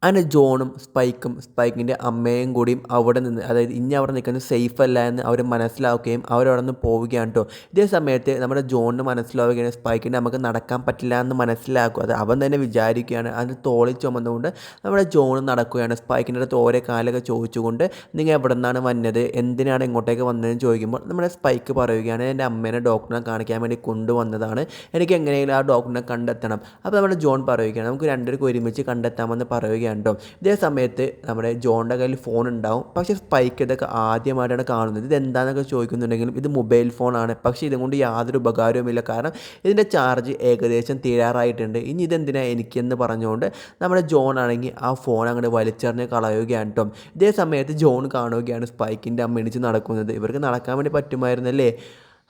അങ്ങനെ ജോണും സ്പൈക്കും. സ്പൈക്കിന്റെ അമ്മയും കൂടിയും അവിടെ നിന്ന് അതായത് ഇനി അവിടെ നിൽക്കുന്നത് സേഫ് അല്ല എന്ന് അവർ മനസ്സിലാക്കുകയും അവരവിടെ നിന്ന് പോവുകയാണ് കേട്ടോ ഇതേ സമയത്ത് നമ്മുടെ ജോണിന് മനസ്സിലാവുകയാണ് സ്പൈക്കിന്റെ നമുക്ക് നടക്കാൻ പറ്റില്ല എന്ന് മനസ്സിലാക്കും അത് അവൻ തന്നെ വിചാരിക്കുകയാണ്. അതിന് തോളിൽ ചുമന്നുകൊണ്ട് നമ്മുടെ ജോണ് നടക്കുകയാണ്. സ്പൈക്കിന്റെ അടുത്ത് ഓരോ കാലൊക്കെ ചോദിച്ചുകൊണ്ട് നിങ്ങൾ എവിടെ നിന്നാണ് വന്നത്? എന്തിനാണ് ഇങ്ങോട്ടേക്ക് വന്നതെന്ന് ചോദിക്കുമ്പോൾ നമ്മുടെ സ്പൈക്ക് പറയുകയാണ് എന്റെ അമ്മേനെ ഡോക്ടറിനെ കാണിക്കാൻ വേണ്ടി കൊണ്ടുവന്നതാണ്. എനിക്ക് എങ്ങനെയെങ്കിലും ആ ഡോക്ടറിനെ കണ്ടെത്തണം. അപ്പോൾ നമ്മുടെ ജോൺ പറയുകയാണ് നമുക്ക് രണ്ടുപേർക്ക് ഒരുമിച്ച് കണ്ടെത്താമെന്ന് പറയുകയാണ്. കേട്ടോ ഇതേ സമയത്ത് നമ്മുടെ ജോണിന്റെ കയ്യിൽ ഫോൺ ഉണ്ടാവും. പക്ഷേ സ്പൈക്ക് ഇതൊക്കെ ആദ്യമായിട്ടാണ് കാണുന്നത്. ഇത് എന്താണെന്നൊക്കെ ചോദിക്കുന്നുണ്ടെങ്കിലും ഇത് മൊബൈൽ ഫോണാണ് പക്ഷേ ഇതും കൊണ്ട് യാതൊരു ഉപകാരവുമില്ല. കാരണം ഇതിന്റെ ചാർജ് ഏകദേശം തീരാറായിട്ടുണ്ട്. ഇനി ഇതെന്തിനാ എനിക്കെന്ന് പറഞ്ഞുകൊണ്ട് നമ്മുടെ ജോൺ ആണെങ്കിൽ ആ ഫോൺ അങ്ങോട്ട് വലിച്ചെറിഞ്ഞ് കളയുകയാണ് കേട്ടോ. ഇതേ സമയത്ത് ജോൺ കാണുകയാണ് സ്പൈക്കിന്റെ അമ്മ എണിച്ച് നടക്കുന്നത്. ഇവർക്ക് നടക്കാൻ വേണ്ടി പറ്റുമായിരുന്നല്ലേ?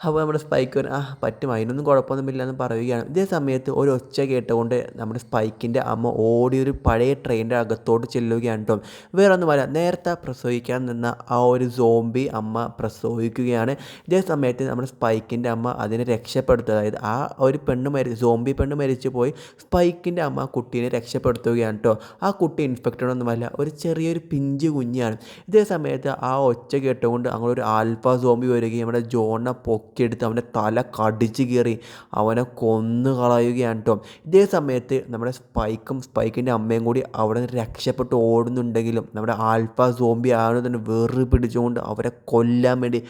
അപ്പോൾ നമ്മുടെ സ്പൈക്ക് ആ പറ്റും അതിനൊന്നും കുഴപ്പമൊന്നുമില്ല എന്ന് പറയുകയാണ്. ഇതേ സമയത്ത് ഒരു ഒച്ച കേട്ടുകൊണ്ട് നമ്മുടെ സ്പൈക്കിന്റെ അമ്മ ഓടി ഒരു പഴയ ട്രെയിനിന്റെ അകത്തോട്ട് ചെല്ലുകയാണ് കേട്ടോ. വേറെ ഒന്നുമല്ല നേരത്തെ പ്രസവിക്കാൻ നിന്ന ആ ഒരു സോംബി അമ്മ പ്രസവിക്കുകയാണ്. ഇതേ സമയത്ത് നമ്മുടെ സ്പൈക്കിന്റെ അമ്മ അതിനെ രക്ഷപ്പെടുത്തുക അതായത് ആ ഒരു പെണ്ണ് മരി സോംബി പെണ്ണ് മരിച്ചു പോയി സ്പൈക്കിന്റെ അമ്മ കുട്ടീനെ രക്ഷപ്പെടുത്തുകയാണ് കേട്ടോ. ആ കുട്ടി ഇൻഫെക്റ്റഡ് ഒന്നുമല്ല ഒരു ചെറിയൊരു പിഞ്ച് കുഞ്ഞാണ്. ഇതേ സമയത്ത് ആ ഒച്ച കേട്ടുകൊണ്ട് അങ്ങനെ ഒരു ആൽഫ സോംബി വരികയും നമ്മുടെ ജോണിനെ പൊക്കി പൊക്കിയെടുത്ത് അവന്റെ തല കടിച്ച് കീറി അവനെ കൊന്നു കളയുകയാണ് കേട്ടോ. ഇതേ സമയത്ത് നമ്മുടെ സ്പൈക്കും സ്പൈക്കിന്റെ അമ്മയും കൂടി അവിടെ നിന്ന് രക്ഷപ്പെട്ട് ഓടുന്നുണ്ടെങ്കിലും നമ്മുടെ ആൽഫ സോംബി ആണെന്ന് തന്നെ വെറു പിടിച്ചുകൊണ്ട് അവരെ കൊല്ലാൻ വേണ്ടി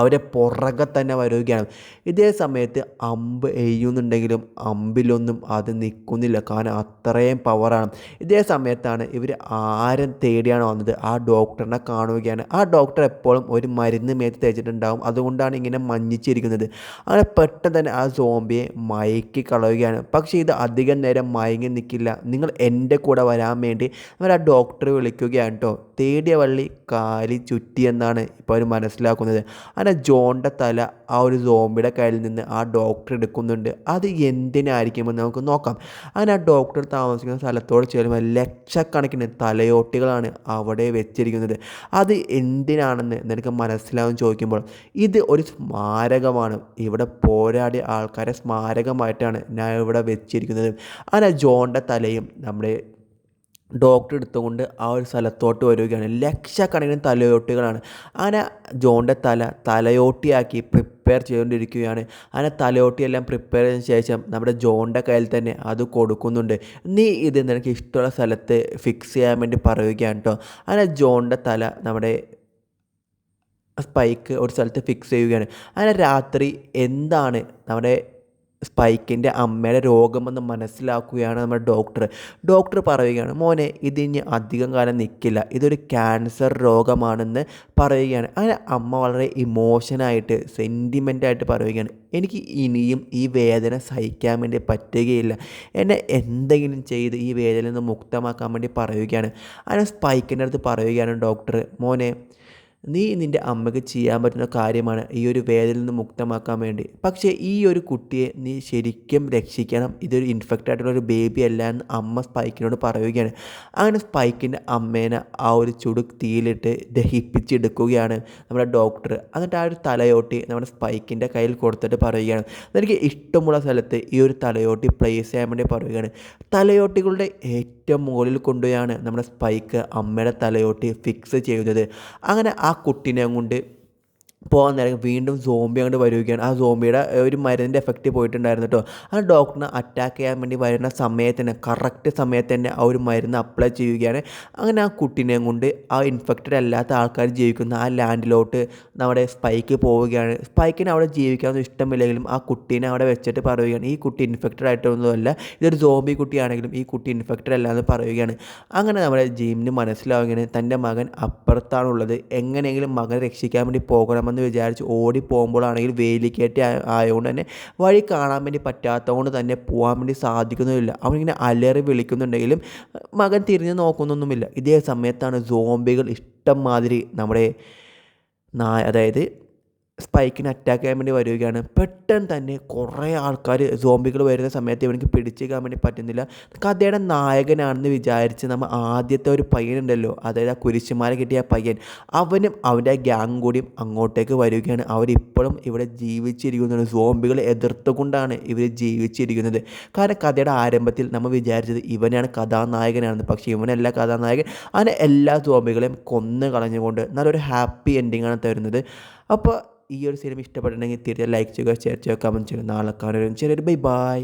അവരെ പുറകെ തന്നെ വരികയാണ്. ഇതേ സമയത്ത് അമ്പ് എയ്യുന്നുണ്ടെങ്കിലും അമ്പിലൊന്നും അത് നിൽക്കുന്നില്ല കാരണം അത്രയും പവറാണ് ഇതേ സമയത്താണ് ഇവർ ആരും തേടിയാണ് വന്നത്. ആ ഡോക്ടറിനെ കാണുകയാണ്. ആ ഡോക്ടർ എപ്പോഴും ഒരു മരുന്ന് മേത്ത് തേച്ചിട്ടുണ്ടാവും. അതുകൊണ്ടാണ് ഇങ്ങനെ മഞ്ഞിച്ചിരിക്കുന്നത്. അങ്ങനെ പെട്ടെന്ന് തന്നെ ആ സോംബിയെ മയക്കി കളയുകയാണ്. പക്ഷേ ഇത് അധികം നേരം മയങ്ങി നിൽക്കില്ല നിങ്ങൾ എന്റെ കൂടെ വരാൻ വേണ്ടി അവർ ആ ഡോക്ടറെ വിളിക്കുകയാണ് കേട്ടോ തേടിയ വള്ളി കാലി ചുറ്റി എന്നാണ് ഇപ്പോൾ അവർ മനസ്സിലാക്കുന്നത്. അങ്ങനെ ജോണിന്റെ തല ആ ഒരു സോംബിയുടെ കയ്യിൽ നിന്ന് ആ ഡോക്ടർ എടുക്കുന്നുണ്ട്. അത് എന്തിനായിരിക്കുമെന്ന് നമുക്ക് നോക്കാം. അങ്ങനെ ആ ഡോക്ടർ താമസിക്കുന്ന സ്ഥലത്തോട് ചേരുമ്പോൾ ലക്ഷക്കണക്കിന് തലയോട്ടികളാണ് അവിടെ വെച്ചിരിക്കുന്നത്. അത് എന്തിനാണെന്ന് നിനക്ക് മനസ്സിലാവും ചോദിക്കുമ്പോൾ ഇത് ഒരു സ്മാരകമാണ്. ഇവിടെ പോരാടിയ ആൾക്കാരെ സ്മാരകമായിട്ടാണ് ഞാൻ ഇവിടെ വെച്ചിരിക്കുന്നത്. അങ്ങനെ ജോണിന്റെ തലയും നമ്മുടെ ഡോക്ടർ എടുത്തുകൊണ്ട് ആ ഒരു സ്ഥലത്തോട്ട് വരികയാണ്. ലക്ഷക്കണക്കിന് തലയോട്ടികളാണ്. അങ്ങനെ ജോണിന്റെ തല തലയോട്ടിയാക്കി പ്രിപ്പയർ ചെയ്തുകൊണ്ടിരിക്കുകയാണ്. അങ്ങനെ തലയോട്ടിയെല്ലാം പ്രിപ്പയർ ചെയ്തതിന് ശേഷം നമ്മുടെ ജോണിന്റെ കയ്യിൽ തന്നെ അത് കൊടുക്കുന്നുണ്ട്. നീ ഇത് നിനക്ക് ഇഷ്ടമുള്ള സ്ഥലത്ത് ഫിക്സ് ചെയ്യാൻ വേണ്ടി പറയുകയാണ് കേട്ടോ അങ്ങനെ ജോണിന്റെ തല നമ്മുടെ സ്പൈക്ക് ഒരു സ്ഥലത്ത് ഫിക്സ് ചെയ്യുകയാണ്. അങ്ങനെ രാത്രി എന്താണ് നമ്മുടെ സ്പൈക്കിന്റെ അമ്മയുടെ രോഗമെന്ന് മനസ്സിലാക്കുകയാണ് നമ്മുടെ ഡോക്ടർ ഡോക്ടർ പറയുകയാണ് മോനെ ഇതിനി അധികം കാലം നിൽക്കില്ല ഇതൊരു ക്യാൻസർ രോഗമാണെന്ന് പറയുകയാണ്. അങ്ങനെ അമ്മ വളരെ ഇമോഷനായിട്ട് സെന്റിമെന്റായിട്ട് പറയുകയാണ് എനിക്ക് ഇനിയും ഈ വേദന സഹിക്കാൻ വേണ്ടി പറ്റുകയില്ല. എന്നെ എന്തെങ്കിലും ചെയ്ത് ഈ വേദനയിൽ നിന്ന് മുക്തമാക്കാൻ വേണ്ടി പറയുകയാണ്. അങ്ങനെ സ്പൈക്കിന്റെ അടുത്ത് പറയുകയാണ് ഡോക്ടർ മോനെ നീ നിന്റെ അമ്മയ്ക്ക് ചെയ്യാൻ പറ്റുന്ന കാര്യമാണ് ഈ ഒരു വേദനയിൽ നിന്ന് മുക്തമാക്കാൻ വേണ്ടി. പക്ഷേ ഈ ഒരു കുട്ടിയെ നീ ശരിക്കും രക്ഷിക്കണം. ഇതൊരു ഇൻഫെക്റ്റ് ആയിട്ടുള്ള ഒരു ബേബി അല്ല എന്ന് അമ്മ സ്പൈക്കിനോട് പറയുകയാണ്. അങ്ങനെ സ്പൈക്കിന്റെ അമ്മേനെ ആ ഒരു ചുടു തീയിലിട്ട് ദഹിപ്പിച്ചെടുക്കുകയാണ് നമ്മുടെ ഡോക്ടർ എന്നിട്ട് ആ ഒരു തലയോട്ടി നമ്മുടെ സ്പൈക്കിന്റെ കയ്യിൽ കൊടുത്തിട്ട് പറയുകയാണ്. എനിക്ക് ഇഷ്ടമുള്ള സ്ഥലത്ത് ഈ ഒരു തലയോട്ടി പ്ലേസ് ചെയ്യാൻ വേണ്ടി പറയുകയാണ്. തലയോട്ടികളുടെ ഏറ്റവും മുകളിൽ കൊണ്ടുപോയാണ് നമ്മുടെ സ്പൈക്ക് അമ്മയുടെ തലയോട്ട് ഫിക്സ് ചെയ്യുന്നത്. അങ്ങനെ ആ കുട്ടീനെ കൊണ്ട് പോകാൻ നേരം വീണ്ടും സോംബി അങ്ങോട്ട് വരികയാണ്. ആ സോംബിയുടെ ഒരു മരുന്നിന്റെ എഫക്റ്റ് പോയിട്ടുണ്ടായിരുന്നു കേട്ടോ ആ ഡോക്ടറിനെ അറ്റാക്ക് ചെയ്യാൻ വേണ്ടി വരുന്ന സമയത്ത് തന്നെ കറക്റ്റ് സമയത്ത് തന്നെ ആ ഒരു മരുന്ന് അപ്ലൈ ചെയ്യുകയാണ്. അങ്ങനെ ആ കുട്ടീനെയും കൊണ്ട് ആ ഇൻഫെക്റ്റഡ് അല്ലാത്ത ആൾക്കാർ ജീവിക്കുന്ന ആ ലാൻഡിലോട്ട് നമ്മുടെ സ്പൈക്ക് പോവുകയാണ്. സ്പൈക്കിന് അവിടെ ജീവിക്കാനൊന്നും ഇഷ്ടമില്ലെങ്കിലും ആ കുട്ടീനെ അവിടെ വെച്ചിട്ട് പറയുകയാണ്. ഈ കുട്ടി ഇൻഫെക്റ്റഡ് ആയിട്ടൊന്നുമല്ല ഇതൊരു സോംബി കുട്ടിയാണെങ്കിലും ഈ കുട്ടി ഇൻഫെക്റ്റഡ് അല്ല എന്ന് പറയുകയാണ്. അങ്ങനെ നമ്മുടെ ജീമിന് മനസ്സിലാവുകയാണ് തന്റെ മകൻ അപ്പുറത്താണുള്ളത്. എങ്ങനെയെങ്കിലും മകനെ രക്ഷിക്കാൻ വേണ്ടി പോകണമെന്ന് വിചാരിച്ച് ഓടി പോകുമ്പോഴാണെങ്കിൽ ആയതുകൊണ്ട് തന്നെ വഴി കാണാൻ വേണ്ടി പറ്റാത്തതുകൊണ്ട് തന്നെ പോകാൻ വേണ്ടി സാധിക്കുന്നില്ല അവനിങ്ങനെ അലറി വിളിക്കുന്നുണ്ടെങ്കിലും മകൻ തിരിഞ്ഞ് നോക്കുന്നൊന്നുമില്ല. ഇതേ സമയത്താണ് സോംബികൾ ഇഷ്ടം മാതിരി നമ്മുടെ നായ അതായത് സ്പൈക്കിനെ അറ്റാക്ക് ചെയ്യാൻ വേണ്ടി വരികയാണ്. പെട്ടെന്ന് തന്നെ കുറേ ആൾക്കാർ സോംബികൾ വരുന്ന സമയത്ത് ഇവനിക്ക് പിടിച്ചേക്കാൻ വേണ്ടി പറ്റുന്നില്ല. കഥയുടെ നായകനാണെന്ന് വിചാരിച്ച് നമ്മൾ ആദ്യത്തെ ഒരു പയ്യനുണ്ടല്ലോ. അതായത് ആ കുരിശുമാല കിട്ടിയ പയ്യൻ. അവനും അവന്റെ ഗ്യാങ് കൂടിയും അങ്ങോട്ടേക്ക് വരികയാണ്. അവരിപ്പോഴും ഇവിടെ ജീവിച്ചിരിക്കുന്നത് സോംബികളെ എതിർത്തുകൊണ്ടാണ് ഇവർ ജീവിച്ചിരിക്കുന്നത്. കാരണം കഥയുടെ ആരംഭത്തിൽ നമ്മൾ വിചാരിച്ചത് ഇവനാണ് കഥാനായകനാണെന്ന്. പക്ഷേ ഇവനല്ല കഥാനായകൻ. അങ്ങനെ എല്ലാ സോംബികളെയും കൊന്നു കളഞ്ഞുകൊണ്ട് നല്ലൊരു ഹാപ്പി എൻഡിങ്ങാണ് തരുന്നത്. അപ്പോൾ ഈ ഒരു സിനിമ ഇഷ്ടപ്പെട്ടിട്ടുണ്ടെങ്കിൽ തീർച്ചയായും ലൈക്ക് ചെയ്യുക ഷെയർ ചെയ്യുക കമന്റ് ചെയ്യുക. നാളെ കാണുക ചെറിയൊരു ബൈ ബൈ